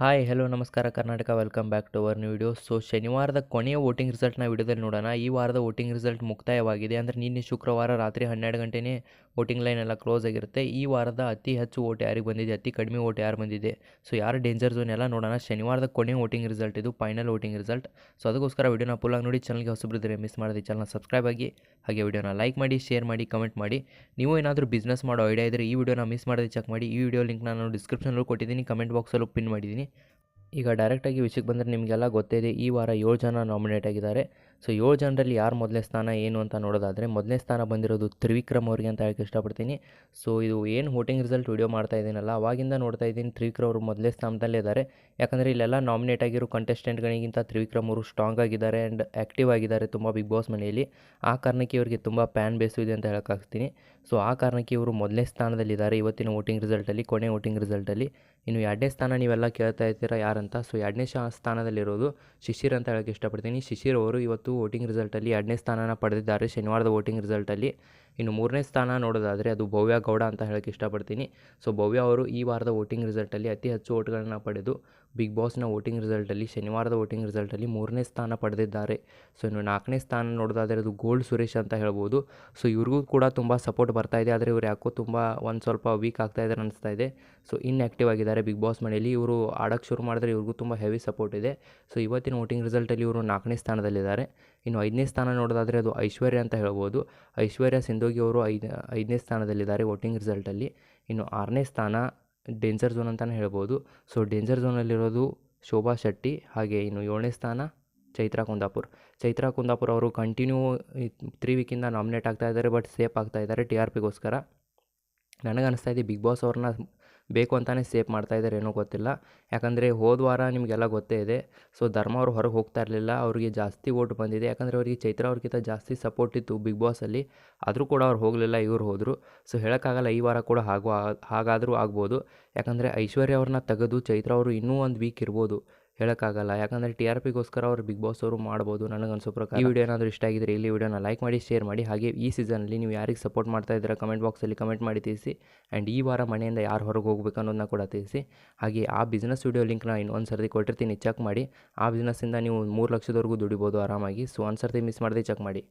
Hi hello ನಮಸ್ಕಾರ, Karnataka. Welcome back to our new video so ಶನಿವಾರದ ಕೊನೆಯ voting ರಿಸಲ್ಟ್ನ ವಿಡಿಯೋದಲ್ಲಿ ನೋಡೋಣ. ಈ ವಾರದ ವೋಟಿಂಗ್ ರಿಸಲ್ಟ್ ಮುಕ್ತಾಯವಾಗಿದೆ. ಅಂದರೆ ನಿನ್ನೆ ಶುಕ್ರವಾರ ರಾತ್ರಿ ಹನ್ನೆರಡು ಗಂಟೆನೇ ವೋಟಿಂಗ್ ಲೈನ್ ಎಲ್ಲ ಕ್ಲೋಸ್ ಆಗಿರುತ್ತೆ. ಈ ವಾರದ ಅತಿ ಹೆಚ್ಚು ಓಟ್ ಯಾರಿಗೆ ಬಂದಿದೆ? ಅತಿ ಕಡಿಮೆ ಓಟ್ ಯಾರು ಬಂದಿದೆ? ಸೊ ಯಾರು ಡೇಂಜರ್ ಝೋನ್ ಎಲ್ಲ ನೋಡೋಣ. ಶನಿವಾರದ ಕೊನೆಯ ವೋಟಿಂಗ್ ರಿಸಲ್ಟ್ ಇದು ಫೈನಲ್ ವೋಟಿಂಗ್ ರಿಸಲ್ಟ್ ಸೊ ಅದಕ್ಕೋಸ್ಕರ ವಿಡಿಯೋನ ಪುಲ್ಲಾಗಿ ನೋಡಿ. ಚಾನಲ್ಗೆ ಹೊಸಬ್ರಿದ್ರೆ ಮಿಸ್ ಮಾಡಿದೆ ಚಾನಲ್ ಸಬ್ಸ್ಕ್ರೈಬ್ ಆಗಿ. ಹಾಗೆ ವಿಡಿಯೋನ ಲೈಕ್ ಮಾಡಿ ಶೇರ್ ಮಾಡಿ ಕಮೆಂಟ್ ಮಾಡಿ. ನೀವು ಏನಾದರೂ ಬಿಸ್ನೆಸ್ ಮಾಡೋ ಐಡಿಯಾ ಇದ್ದರೆ ಈ ವಿಡಿಯೋನ ಮಿಸ್ ಮಾಡದೆ ಚೆಕ್ ಮಾಡಿ. ಈ ವಿಡಿಯೋ ಲಿಂಕ್ ನಾನು ಡಿಸ್ಕ್ರಿಪ್ಷನಲ್ಲೂ ಕೊಟ್ಟಿದ್ದೀನಿ. ಕಮೆಂಟ್ ಬಾಕ್ಸಲ್ಲೂ ಪಿನ್ ಮಾಡಿದ್ದೀನಿ. ಈಗ ಡೈರೆಕ್ಟಾಗಿ ವಿಷಯಕ್ಕೆ ಬಂದರೆ ನಿಮಗೆಲ್ಲ ಗೊತ್ತೇ ಇದೆ ಈ ವಾರ ಏಳು ಜನ ನಾಮಿನೇಟ್ ಆಗಿದ್ದಾರೆ. ಸೊ ಏಳು ಜನರಲ್ಲಿ ಯಾರು ಮೊದಲನೇ ಸ್ಥಾನ, ಏನು ಅಂತ ನೋಡೋದಾದರೆ, ಮೊದಲನೇ ಸ್ಥಾನ ಬಂದಿರೋದು ತ್ರಿವಿಕ್ರಮ್ ಅವರಿಗೆ ಅಂತ ಹೇಳಕ್ಕೆ ಇಷ್ಟಪಡ್ತೀನಿ. ಸೊ ಇದು ಏನು ವೋಟಿಂಗ್ ರಿಸಲ್ಟ್ ವಿಡಿಯೋ ಮಾಡ್ತಾ ಇದ್ದೀನಲ್ಲ, ಅವಾಗಿಂದ ನೋಡ್ತಾ ಇದ್ದೀನಿ ತ್ರಿವಿಕ್ರಮ್ ಅವರು ಮೊದಲನೇ ಸ್ಥಾನದಲ್ಲೇ ಇದ್ದಾರೆ. ಯಾಕಂದರೆ ಇಲ್ಲೆಲ್ಲ ನಾಮಿನೇಟ್ ಆಗಿರೋ ಕಂಟೆಸ್ಟೆಂಟ್ಗಳಿಗಿಂತ ತ್ರಿವಿಕ್ರಮ್ ಅವರು ಸ್ಟ್ರಾಂಗ್ ಆಗಿದ್ದಾರೆ ಆ್ಯಂಡ್ ಆ್ಯಕ್ಟಿವ್ ಆಗಿದ್ದಾರೆ ತುಂಬ ಬಿಗ್ ಬಾಸ್ ಮನೆಯಲ್ಲಿ. ಆ ಕಾರಣಕ್ಕೆ ಇವರಿಗೆ ತುಂಬ ಪ್ಯಾನ್ ಬೇಸು ಇದೆ ಅಂತ ಹೇಳೋಕ್ಕಾಗ್ತೀನಿ ಸೊ ಆ ಕಾರಣಕ್ಕೆ ಇವರು ಮೊದಲನೇ ಸ್ಥಾನದಲ್ಲಿದ್ದಾರೆ ಇವತ್ತಿನ ವೋಟಿಂಗ್ ರಿಸಲ್ಟಲ್ಲಿ ಕೊನೆ ವೋಟಿಂಗ್ ರಿಸಲ್ಟಲ್ಲಿ ಇನ್ನು ಎರಡನೇ ಸ್ಥಾನ ನೀವೆಲ್ಲ ಕೇಳ್ತಾ ಇರ್ತೀರಾ ಯಾರಂತ? ಸೊ ಎರಡನೇ ಸ್ಥಾನದಲ್ಲಿರೋದು ಶಿಶಿರ್ ಅಂತ ಹೇಳೋಕ್ಕೆ ಇಷ್ಟಪಡ್ತೀನಿ. ಶಿಶಿರ್ ಅವರು ಇವತ್ತು ವೋಟಿಂಗ್ ರಿಸಲ್ಟಲ್ಲಿ ಎರಡನೇ ಸ್ಥಾನನ ಪಡೆದಿದ್ದಾರೆ. ಶನಿವಾರದ ವೋಟಿಂಗ್ ರಿಸಲ್ಟಲ್ಲಿ ಇನ್ನು ಮೂರನೇ ಸ್ಥಾನ ನೋಡೋದಾದರೆ ಅದು ಭವ್ಯ ಗೌಡ ಅಂತ ಹೇಳೋಕ್ಕೆ ಇಷ್ಟಪಡ್ತೀನಿ. ಸೊ ಭವ್ಯ ಅವರು ಈ ವಾರದ ವೋಟಿಂಗ್ ರಿಸಲ್ಟಲ್ಲಿ ಅತಿ ಹೆಚ್ಚು ವೋಟ್ಗಳನ್ನು ಪಡೆದು ಬಿಗ್ ಬಾಸ್ನ ವೋಟಿಂಗ್ ರಿಸಲ್ಟಲ್ಲಿ, ಶನಿವಾರದ ವೋಟಿಂಗ್ ರಿಸಲ್ಟಲ್ಲಿ ಮೂರನೇ ಸ್ಥಾನ ಪಡೆದಿದ್ದಾರೆ. ಸೊ, ಇನ್ನು ನಾಲ್ಕನೇ ಸ್ಥಾನ ನೋಡೋದಾದರೆ ಅದು ಗೋಲ್ಡ್ ಸುರೇಶ್ ಅಂತ ಹೇಳ್ಬೋದು. ಸೊ, ಇವ್ರಿಗೂ ಕೂಡ ತುಂಬ ಸಪೋರ್ಟ್ ಬರ್ತಾ ಇದೆ. ಆದರೆ ಇವ್ರು ಯಾಕೋ ತುಂಬ ಒಂದು ಸ್ವಲ್ಪ ವೀಕ್ ಆಗ್ತಾ ಇದ್ದಾರೆ ಅನಿಸ್ತಾ ಇದೆ. ಸೊ ಇನ್ಆ್ಯಕ್ಟಿವ್ ಆಗಿದ್ದಾರೆ ಬಿಗ್ ಬಾಸ್ ಮನೆಯಲ್ಲಿ. ಇವರು ಆಡೋಕ್ಕೆ ಶುರು ಮಾಡಿದ್ರೆ ಇವ್ರಿಗೂ ತುಂಬ ಹೆವಿ ಸಪೋರ್ಟ್ ಇದೆ. ಸೊ, ಇವತ್ತಿನ ವೋಟಿಂಗ್ ರಿಸಲ್ಟಲ್ಲಿ ಇವರು ನಾಲ್ಕನೇ ಸ್ಥಾನದಲ್ಲಿದ್ದಾರೆ. ಇನ್ನು ಐದನೇ ಸ್ಥಾನ ನೋಡೋದಾದರೆ ಅದು ಐಶ್ವರ್ಯ ಅಂತ ಹೇಳ್ಬೋದು. ಐಶ್ವರ್ಯ ಸಿಂಧೋಗಿ ಅವರು ಐದು, ಐದನೇ ಸ್ಥಾನದಲ್ಲಿದ್ದಾರೆ ವೋಟಿಂಗ್ ರಿಸಲ್ಟಲ್ಲಿ. ಇನ್ನು ಆರನೇ ಸ್ಥಾನ ಡೇಂಜರ್ ಝೋನ್ ಅಂತಲೇ ಹೇಳ್ಬೋದು. ಸೊ ಡೇಂಜರ್ ಝೋನಲ್ಲಿರೋದು ಶೋಭಾ ಶೆಟ್ಟಿ ಹಾಗೆ ಇನ್ನು ಏಳನೇ ಸ್ಥಾನ ಚೈತ್ರಾ ಕುಂದಾಪುರ್. ಚೈತ್ರಾ ಕುಂದಾಪುರ್ ಅವರು ಕಂಟಿನ್ಯೂ ತ್ರೀ ವೀಕಿಂದ ನಾಮಿನೇಟ್ ಆಗ್ತಾ ಇದ್ದಾರೆ ಬಟ್ ಸೇಫ್ ಆಗ್ತಾ ಇದ್ದಾರೆ ಟಿ ಆರ್ ಪಿಗೋಸ್ಕರ ನನಗೆ ಅನಿಸ್ತಾ ಇದೆ ಬಿಗ್ ಬಾಸ್ ಅವ್ರನ್ನ ಬೇಕು ಅಂತಲೇ ಸೇಫ್ ಮಾಡ್ತಾ ಇದ್ದಾರೆ ಏನೋ ಗೊತ್ತಿಲ್ಲ. ಯಾಕಂದರೆ ಹೋದ ವಾರ ನಿಮಗೆಲ್ಲ ಗೊತ್ತೇ ಇದೆ. ಸೊ ಧರ್ಮ ಅವರು ಹೊರಗೆ ಹೋಗ್ತಾ ಇರಲಿಲ್ಲ. ಅವರಿಗೆ ಜಾಸ್ತಿ ಓಟ್ ಬಂದಿದೆ. ಯಾಕಂದರೆ ಅವರಿಗೆ ಚೈತ್ರ ಅವ್ರಿಗಿಂತ ಜಾಸ್ತಿ ಸಪೋರ್ಟ್ ಇತ್ತು ಬಿಗ್ ಬಾಸಲ್ಲಿ ಆದರೂ ಕೂಡ ಅವ್ರು ಹೋಗಲಿಲ್ಲ, ಇವರು ಹೋದರು. ಸೊ ಹೇಳೋಕ್ಕಾಗಲ್ಲ, ಈ ವಾರ ಕೂಡ ಹಾಗೂ ಹಾಗಾದರೂ ಆಗ್ಬೋದು. ಯಾಕಂದರೆ ಐಶ್ವರ್ಯ ಅವ್ರನ್ನ ತೆಗೆದು ಚೈತ್ರ ಅವರು ಇನ್ನೂ ಒಂದು ವೀಕ್ ಇರ್ಬೋದು. ಹೇಳೋಕ್ಕಾಗಲ್ಲ. ಯಾಕಂದರೆ ಟಿ ಆರ್ ಪಿಗೋಸ್ಕರ ಅವ್ರು ಬಿಗ್ ಬಾಸ್ ಅವರು ಮಾಡ್ಬೋದು ನನಗೆ ಅನ್ಸೋ ಪ್ರಕಾರ. ಈ ವಿಡಿಯೋ ಏನಾದರೂ ಇಷ್ಟ ಆಗಿದ್ರೆ ಇಲ್ಲಿ ವಿಡಿಯೋನ ಲೈಕ್ ಮಾಡಿ ಶೇರ್ ಮಾಡಿ. ಹಾಗೆ ಈ ಸೀಸನಲ್ಲಿ ನೀವು ಯಾರಿಗೆ ಸಪೋರ್ಟ್ ಮಾಡ್ತಾ ಇದ್ದೀರಾ ಕಮೆಂಟ್ ಬಾಕ್ಸಲ್ಲಿ ಕಮೆಂಟ್ ಮಾಡಿ ತಿಳಿಸಿ. ಆ್ಯಂಡ್ ಈ ವಾರ ಮನೆಯಿಂದ ಯಾರು ಹೊರಗೆ ಹೋಗ್ಬೇಕು ಅನ್ನೋದನ್ನ ಕೂಡ ತಿಳಿಸಿ. ಹಾಗೆ ಆ ಬಿಸ್ನೆಸ್ ವಿಡಿಯೋ ಲಿಂಕ್ನ ಇನ್ನೊಂದು ಸರ್ತಿ ಕೊಟ್ಟಿರ್ತೀನಿ ಚೆಕ್ ಮಾಡಿ. ಆ ಬಿಸ್ನೆಸ್ಸಿಂದ ನೀವು ಮೂರು ಲಕ್ಷದವರೆಗೂ ದುಡಿಬೋದು ಆರಾಮಾಗಿ. ಸೊ ಒಂದು ಸರ್ತಿ ಮಿಸ್ ಮಾಡದೆ ಚೆಕ್ ಮಾಡಿ.